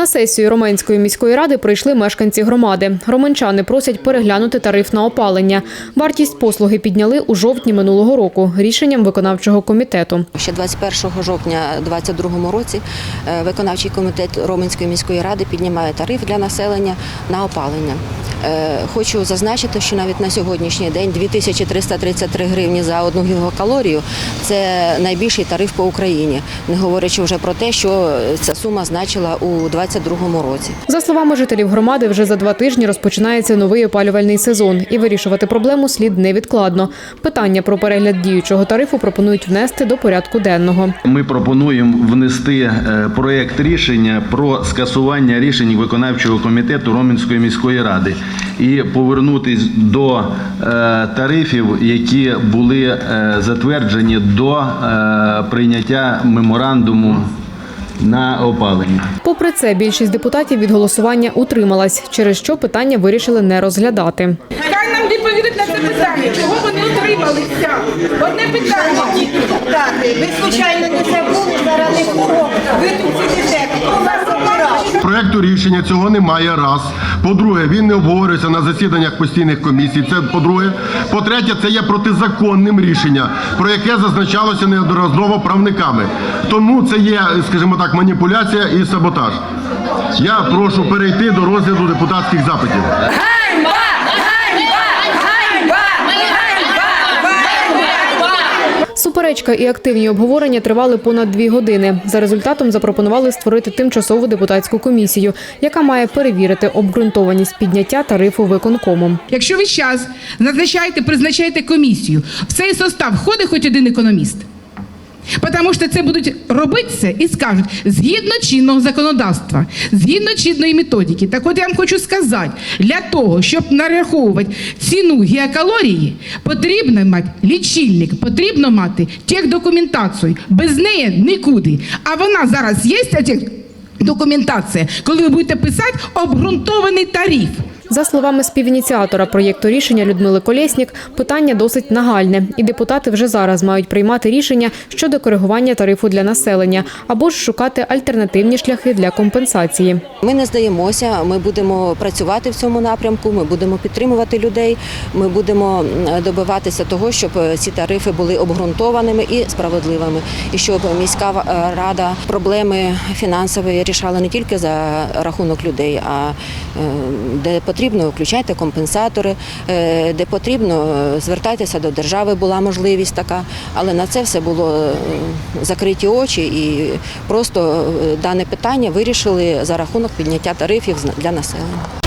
На сесію Романської міської ради прийшли мешканці громади. Романчани просять переглянути тариф на опалення. Вартість послуги підняли у жовтні минулого року рішенням виконавчого комітету. Ще 21 жовтня 2022 році е, виконавчий комітет Романської міської ради піднімає тариф для населення на опалення. Е, Хочу зазначити, що навіть на сьогоднішній день 2333 гривні за одну гігакалорію – це найбільший тариф по Україні, не говорячи вже про те, що ця сума значила у 2022 році. За словами жителів громади, вже за два тижні розпочинається новий опалювальний сезон, і вирішувати проблему слід невідкладно. Питання про перегляд діючого тарифу пропонують внести до порядку денного. Ми пропонуємо внести е, проект рішення про скасування рішень виконавчого комітету Роменської міської ради і повернутись до е, тарифів, які були е, затверджені до е, прийняття меморандуму на опалення. Попри це, більшість депутатів від голосування утрималась, через що питання вирішили не розглядати. Хай нам відповідуть на це питання, чого вони утрималися. Одне питання тільки. Так, ви случайно не забули зараз не кого. Проекту рішення цього немає. Раз. По-друге, він не обговорюється на засіданнях постійних комісій. Це по-друге. По-третє, це є протизаконним рішення, про яке зазначалося неодноразово правниками. Тому це є, скажімо так, маніпуляція і саботаж. Я прошу перейти до розгляду депутатських запитів. Суперечка і активні обговорення тривали понад дві години. За результатом запропонували створити тимчасову депутатську комісію, яка має перевірити обґрунтованість підняття тарифу виконкомом. Якщо ви зараз назначаєте, призначаєте комісію, в цей состав входить хоч один економіст. Тому що це будуть робити це і скажуть згідно чинного законодавства, згідно чинної методики. Так от я вам хочу сказати, для того, щоб нараховувати ціну геокалорії, потрібно мати лічильник, потрібно мати техдокументацію. Без неї нікуди. А вона зараз є, ця техдокументація, коли ви будете писати обґрунтований тариф. За словами співініціатора проєкту рішення Людмили Колєснік, питання досить нагальне, і депутати вже зараз мають приймати рішення щодо коригування тарифу для населення або ж шукати альтернативні шляхи для компенсації. Ми не здаємося, ми будемо працювати в цьому напрямку, ми будемо підтримувати людей, ми будемо добиватися того, щоб е, ці тарифи були обґрунтованими і справедливими, і щоб міська е, рада проблеми фінансові рішала не тільки за рахунок людей, а е, де потрібно, включайте компенсатори, е, де потрібно, е, звертайтеся до держави, була можливість така, але на це все було е, закриті очі і просто дане питання вирішили за рахунок підняття тарифів для населення.